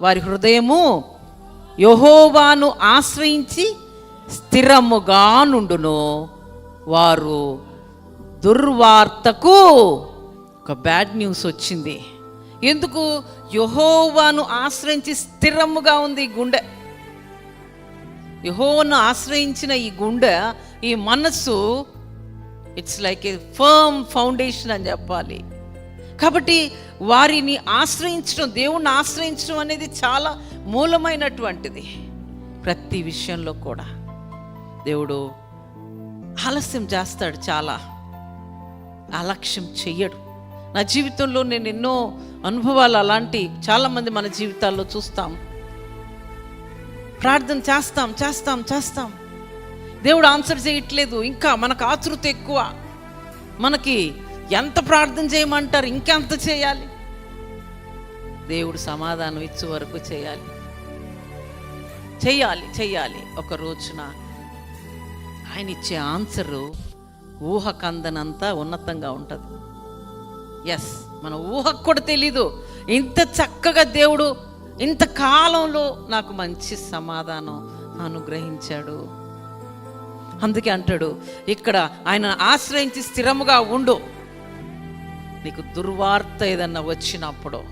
వారి హృదయము యహోవాను ఆశ్రయించి స్థిరముగా నుండును. వారు దుర్వార్తకు ఒక బ్యాడ్ న్యూస్ వచ్చింది. ఎందుకు? యహోవాను ఆశ్రయించి స్థిరముగా ఉంది ఈ గుండె. యహోవాను ఆశ్రయించిన ఈ గుండె ఈ మనస్సు it's like a firm foundation అని చెప్పాలి. కాబట్టి వారిని ఆశ్రయించడం దేవుణ్ణి ఆశ్రయించడం అనేది చాలా మూలమైనటువంటిది ప్రతి విషయంలో కూడా. దేవుడు ఆలస్యం చేస్తాడు చాలా. అలక్ష్యం చెయ్యడు. నా జీవితంలో నేను ఎన్నో అనుభవాలు అలాంటి చాలామంది మన జీవితాల్లో చూస్తాం. ప్రార్థన చేస్తాం చేస్తాం చేస్తాం. దేవుడు ఆన్సర్ చేయట్లేదు. ఇంకా మనకు ఆతృత ఎక్కువ. మనకి ఎంత ప్రార్థన చేయమంటారు? ఇంకెంత చేయాలి? దేవుడు సమాధానం ఇచ్చే వరకు చేయాలి. చెయ్యాలి చెయ్యాలి ఒక రోజున ఆయన ఇచ్చే ఆన్సరు ఊహకందనంత ఉన్నతంగా ఉంటుంది. ఎస్ మన ఊహకు కూడా తెలీదు. ఇంత చక్కగా దేవుడు ఇంత కాలంలో నాకు మంచి సమాధానం అనుగ్రహించాడు. అందుకే అంటాడు ఇక్కడ ఆయన ఆశ్రయించి స్థిరముగా ఉండు. నీకు దుర్వార్త ఏదన్నా వచ్చినప్పుడు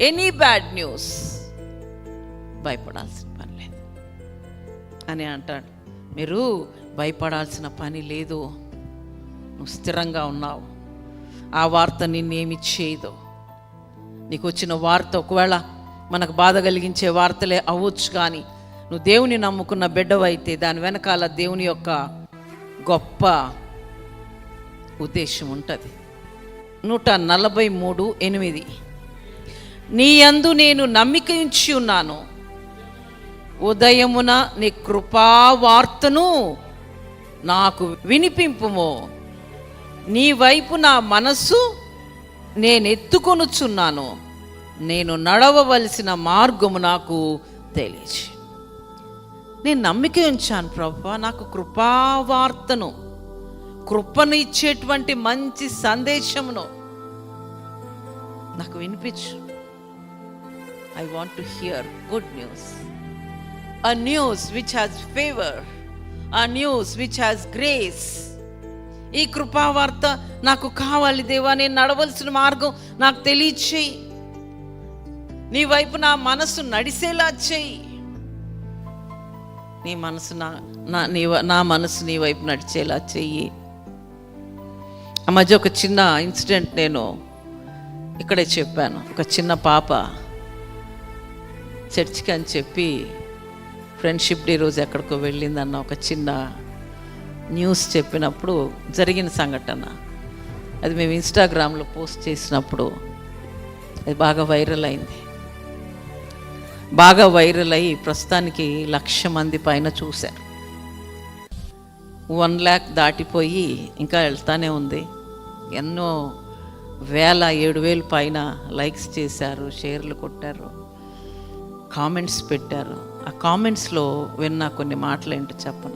ఎనీ బ్యాడ్ న్యూస్ భయపడాల్సిన పని లేదు. అని అంటాడు. మీరు భయపడాల్సిన పని లేదు. నువ్వు స్థిరంగా ఉన్నావు. ఆ వార్త నిన్నేమి చేయదు. నీకు వచ్చిన వార్త ఒకవేళ మనకు బాధ కలిగించే వార్తలే అవ్వచ్చు కానీ నువ్వు దేవుని నమ్ముకున్న బిడ్డవైతే దాని వెనకాల దేవుని యొక్క గొప్ప ఉద్దేశం ఉంటుంది. నూట నలభై మూడు ఎనిమిది. నీ అందు నేను నమ్మిక ఉంచి ఉన్నాను. ఉదయమున నీ కృపావార్తను నాకు వినిపింపుము. నీ వైపు నా మనస్సు నేను ఎత్తుకొనుచున్నాను. నేను నడవవలసిన మార్గము నాకు తెలియచి నేను నమ్మిక ఉంచాను ప్రభు నాకు కృపావార్తను కృపను ఇచ్చేటువంటి మంచి సందేశమును నాకు వినిపించు. I want to hear good news a news which has favour a news which has grace ఈ కృపావార్త నాకు కావాలి దేవా నేను నడవలసిన మార్గం నాకు తెలియచేయి. నీ వైపు నా మనసు నడిసేలా చేయి. నీ మనసు నా నా నీ నా మనసు నీ వైపు నడిచేలా చెయ్యి ఆ మధ్య ఒక చిన్న ఇన్సిడెంట్ నేను ఇక్కడే చెప్పాను. ఒక చిన్న పాప చర్చికి అని చెప్పి ఫ్రెండ్షిప్ డే రోజు ఎక్కడికో వెళ్ళిందన్న ఒక చిన్న న్యూస్ చెప్పినప్పుడు జరిగిన సంఘటన. అది మేము ఇన్స్టాగ్రామ్లో పోస్ట్ చేసినప్పుడు అది బాగా వైరల్ అయింది. బాగా వైరల్ అయ్యి ప్రస్తుతానికి లక్ష మంది పైన చూశారు. వన్ ల్యాక్ దాటిపోయి ఇంకా వెళ్తానే ఉంది. ఎన్నో వేల ఏడు వేలు పైన లైక్స్ చేశారు షేర్లు కొట్టారు కామెంట్స్ పెట్టారు. ఆ కామెంట్స్లో విన్న కొన్ని మాటలు ఏంటో చెప్పన?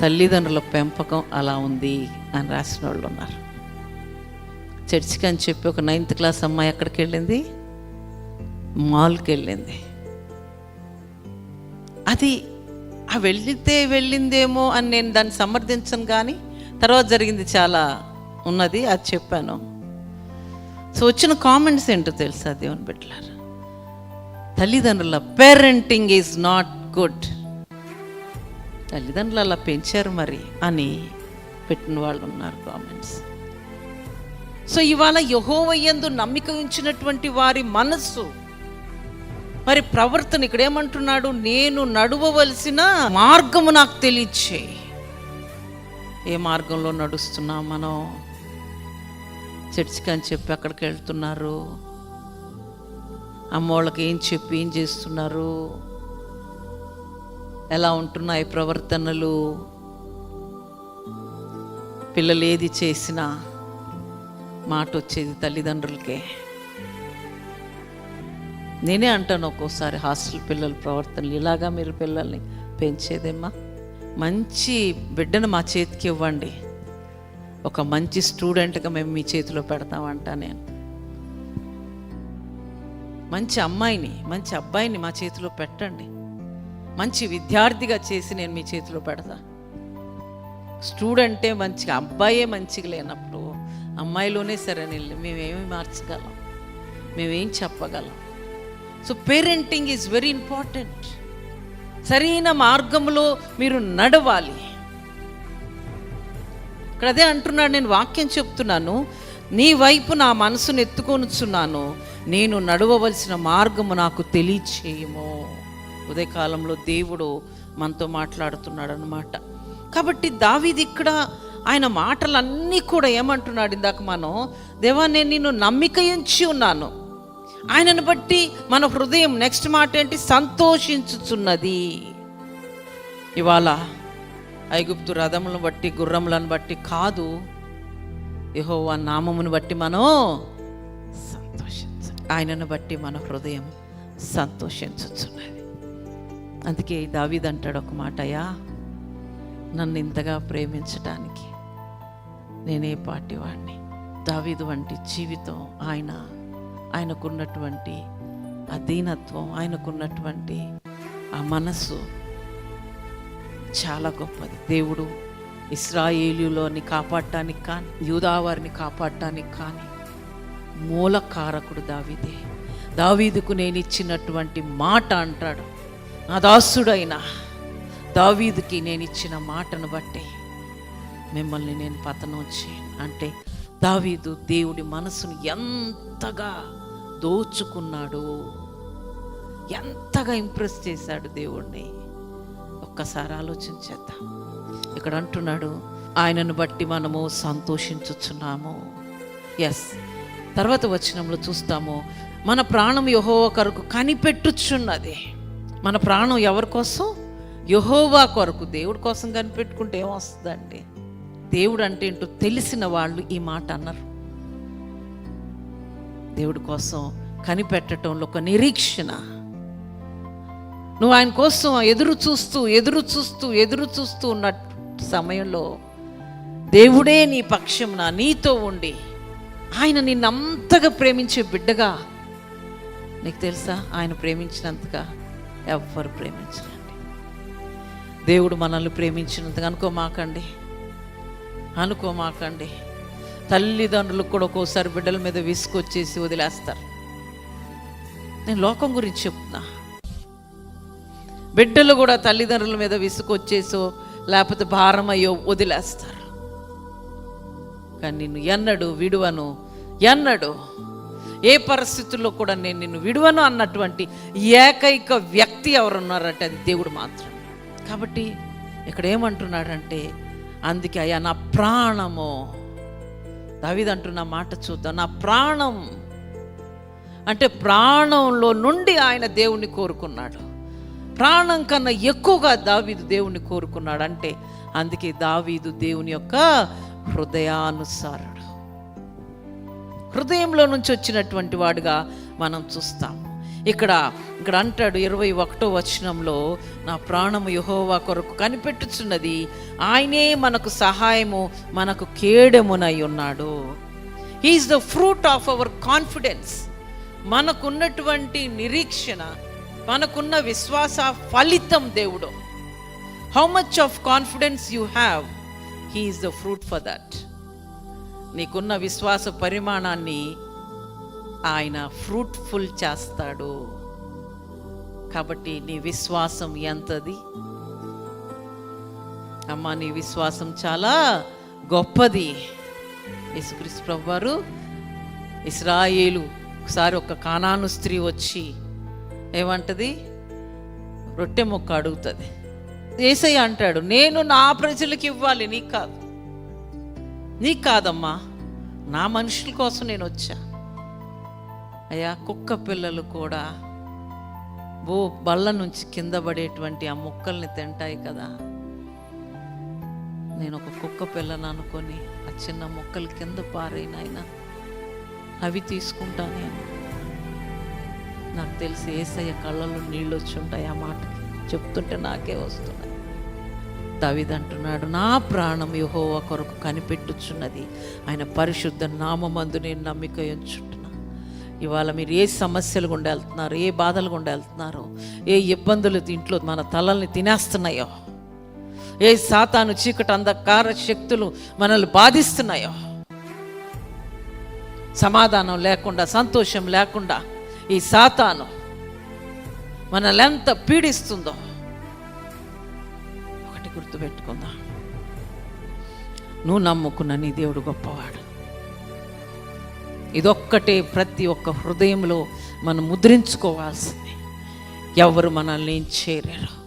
తల్లిదండ్రుల పెంపకం అలా ఉంది అని రాసిన వాళ్ళు ఉన్నారు. చర్చికి అని చెప్పి ఒక నైన్త్ క్లాస్ అమ్మాయి ఎక్కడికి వెళ్ళింది? మాల్కి వెళ్ళింది. అది వెళ్ళితే వెళ్ళిందేమో అని నేను దాన్ని సమర్థించను కానీ తర్వాత జరిగింది చాలా ఉన్నది అది చెప్పాను. సో వచ్చిన కామెంట్స్ ఏంటో తెలుసా దేవుని బిడ్డలారు? తల్లిదండ్రుల పేరెంటింగ్ ఈజ్ నాట్ గుడ్ తల్లిదండ్రులు అలా పెంచారు మరి అని పెట్టిన వాళ్ళు ఉన్నారు కామెంట్స్ సో ఇవాళ యహోవయ్యందు నమ్మిక ఉంచినటువంటి వారి మనస్సు మరి ప్రవర్తన ఇక్కడ ఏమంటున్నాడు? నేను నడవవలసిన మార్గము నాకు తెలియచే. ఏ మార్గంలో నడుస్తున్నాం మనం? చర్చికి అని చెప్పి అక్కడికి వెళ్తున్నారు. అమ్మోళ్ళకి ఏం చెప్పి ఏం చేస్తున్నారు? ఎలా ఉంటున్నాయి ప్రవర్తనలు? పిల్లలు ఏది చేసినా మాట వచ్చేది తల్లిదండ్రులకే. నేనే అంటాను ఒక్కోసారి హాస్టల్ పిల్లల ప్రవర్తనలు ఇలాగా మీరు పిల్లల్ని పెంచేదేమ్మా. మంచి బిడ్డను మా చేతికి ఇవ్వండి. ఒక మంచి స్టూడెంట్గా మేము మీ చేతిలో పెడతామంటా నేను. మంచి అమ్మాయిని మంచి అబ్బాయిని మా చేతిలో పెట్టండి. మంచి విద్యార్థిగా చేసి నేను మీ చేతిలో పెడతా. స్టూడెంటే మంచిగా అబ్బాయే మంచిగా లేనప్పుడు అమ్మాయిలోనే సరే నిల్లు మేమేమి మార్చగలం? మేమేం చెప్పగలం? So parenting is very important సరైన మార్గంలో మీరు నడవాలి. ఇక్కడ అదే అంటున్నాడు నేను వాక్యం చెప్తున్నాను. నీ వైపు నా మనసును ఎత్తుకొనుచున్నాను. నేను నడవవలసిన మార్గము నాకు తెలియచేయము. ఉదయకాలంలో దేవుడు మనతో మాట్లాడుతున్నాడు అనమాట కాబట్టి దావిది ఇక్కడ ఆయన మాటలన్నీ కూడా ఏమంటున్నాడు ఇందాక మనం దేవా నేను నిన్ను నమ్మిక ఉన్నాను. ఆయనను బట్టి మన హృదయం నెక్స్ట్ మాట ఏంటి? సంతోషించుచున్నది. ఇవాళ ఐగుప్తు రథములను బట్టి గుర్రములను బట్టి కాదు యెహోవా నామమును బట్టి మనం సంతోషించ ఆయనను బట్టి మన హృదయం సంతోషించుచున్నది. అందుకే దావీదంటాడు ఒక మాటయా నన్ను ఇంతగా ప్రేమించటానికి నేనే పాటివాడిని దావీదు వంటి జీవితం ఆయన ఆయనకున్నటువంటి ఆ దీనత్వం ఆయనకున్నటువంటి ఆ మనస్సు చాలా గొప్పది. దేవుడు ఇస్రాయేలులోని కాపాడటానికి కానీ యూదావారిని కాపాడటానికి కానీ మూలకారకుడు దావీదే. దావీదుకు నేను ఇచ్చినటువంటి మాట అంటాడు. నా దాసుడైన దావీదుకి నేను ఇచ్చిన మాటను బట్టి మిమ్మల్ని నేను పతనం చేయను అంటే దావీదు దేవుడి మనసును ఎంతగా దోచుకున్నాడు ఎంతగా ఇంప్రెస్ చేశాడు దేవుణ్ణి. ఒక్కసారి ఆలోచించేద్దాం ఇక్కడ అంటున్నాడు ఆయనను బట్టి మనము సంతోషించుచున్నాము. ఎస్ తర్వాత వచనంలో చూస్తాము మన ప్రాణం యహోవా కొరకు కనిపెట్టుచున్నది. మన ప్రాణం ఎవరి కోసం? యహోవా కొరకు. దేవుడి కోసం కనిపెట్టుకుంటే ఏమొస్తుందండి? దేవుడు అంటే ఏంటో తెలిసిన వాళ్ళు ఈ మాట అన్నారు. దేవుడి కోసం కనిపెట్టడంలో ఒక నిరీక్షణ. నువ్వు ఆయన కోసం ఎదురు చూస్తూ ఎదురు చూస్తూ ఎదురు చూస్తూ ఉన్న సమయంలో దేవుడే నీ పక్షమున నీతో ఉండి ఆయన నిన్నంతగా ప్రేమించే బిడ్డగా నీకు తెలుసా? ఆయన ప్రేమించినంతగా ఎవ్వరు ప్రేమించరండి. దేవుడు మనల్ని ప్రేమించినంతగా అనుకోమాకండి. అనుకోమాకండి. తల్లిదండ్రులకు కూడా ఒక్కోసారి బిడ్డల మీద విసుకొచ్చేసి వదిలేస్తారు. నేను లోకం గురించి చెప్తున్నా. బిడ్డలు కూడా తల్లిదండ్రుల మీద విసుకొచ్చేసో లేకపోతే భారమయ్యో వదిలేస్తారు. కానీ నిన్ను ఎన్నడు విడువను ఎన్నడు. ఏ పరిస్థితుల్లో కూడా నేను నిన్ను విడువను అన్నటువంటి ఏకైక వ్యక్తి ఎవరున్నారంటే అది దేవుడు మాత్రం కాబట్టి ఇక్కడ ఏమంటున్నాడంటే అందుకే అయ్యా నా ప్రాణము. దావిదంటున్న మాట చూద్దాం. నా ప్రాణం. అంటే ప్రాణంలో నుండి ఆయన దేవుణ్ణి కోరుకున్నాడు. ప్రాణం కన్నా ఎక్కువగా దావీదు దేవుణ్ణి కోరుకున్నాడు అంటే అందుకే దావీదు దేవుని యొక్క హృదయానుసారుడు. హృదయంలో నుంచి వచ్చినటువంటి వాడుగా మనం చూస్తాం. ఇక్కడ ఇక్కడ అంటాడు ఇరవై ఒకటో వచనంలో నా ప్రాణము యహోవా కొరకు కనిపెట్టుచున్నది. ఆయనే మనకు సహాయము మనకు కేడెమునై ఉన్నాడు. He is the fruit of our confidence మనకున్నటువంటి నిరీక్షణ మనకున్న విశ్వాస ఫలితం దేవుడు. How much of confidence you have he is the fruit for that నీకున్న విశ్వాస పరిమాణాన్ని ఆయన ఫ్రూట్ఫుల్ చేస్తాడు. కాబట్టి నీ విశ్వాసం ఎంతది? అమ్మా నీ విశ్వాసం చాలా గొప్పది. యేసుక్రీస్తు ప్రభు వారు ఇస్రాయేలు ఒకసారి ఒక కానాను స్త్రీ వచ్చి ఏమంటది? రొట్టె మొక్క అడుగుతుంది. ఏసయ్య అంటాడు నేను నా ప్రజలకు ఇవ్వాలి నీకు కాదు. నీకు కాదమ్మా నా మనుషుల కోసం నేను వచ్చా. అయ్యా కుక్క పిల్లలు కూడా ఓ బల్ల నుంచి కింద పడేటువంటి ఆ ముక్కల్ని తింటాయి కదా. నేను ఒక కుక్క పిల్లను అనుకొని ఆ చిన్న ముక్కలు కింద పారైనాయన అవి తీసుకుంటా నేను. నాకు తెలిసి ఏసయ్య కళ్ళలో నీళ్ళు వచ్చి ఉంటాయి ఆ మాటకి. చెప్తుంటే నాకే వస్తున్నాయి. దావిదంటున్నాడు నా ప్రాణం యహోవా కొరకు కనిపెట్టుచున్నది. ఆయన పరిశుద్ధ నామందు నేను నమ్మిక ఇవాళ మీరు ఏ సమస్యలు గుండా వెళ్తున్నారు ఏ బాధలు గుండా వెళ్తున్నారు ఏ ఇబ్బందులు ఇంట్లో మన తలల్ని తినేస్తున్నాయో ఏ సాతాను చీకటి అంధకార శక్తులు మనల్ని బాధిస్తున్నాయో సమాధానం లేకుండా సంతోషం లేకుండా ఈ సాతాను మనల్ని ఎంత పీడిస్తుందో ఒకటి గుర్తుపెట్టుకుందాం. నువ్వు నమ్ముకున్న నీ దేవుడు గొప్పవాడు. ఇదొక్కటే ప్రతి ఒక్క హృదయంలో మనం ముద్రించుకోవాల్సింది. ఎవరు మనల్ని ఏం చేయలేరు.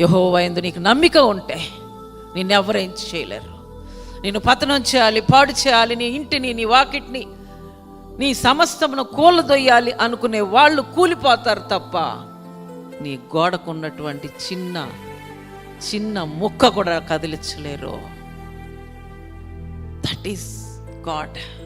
యహోవా నీకు నమ్మిక ఉంటే నిన్నెవరేం చేయలేరు. నేను పతనం చేయాలి పాడు చేయాలి నీ ఇంటిని నీ వాకిట్ని నీ సమస్తమును కూలదొయ్యాలి అనుకునే వాళ్ళు కూలిపోతారు తప్ప నీ గోడకున్నటువంటి చిన్న చిన్న ముక్క కూడా కదిలించలేరు. That is God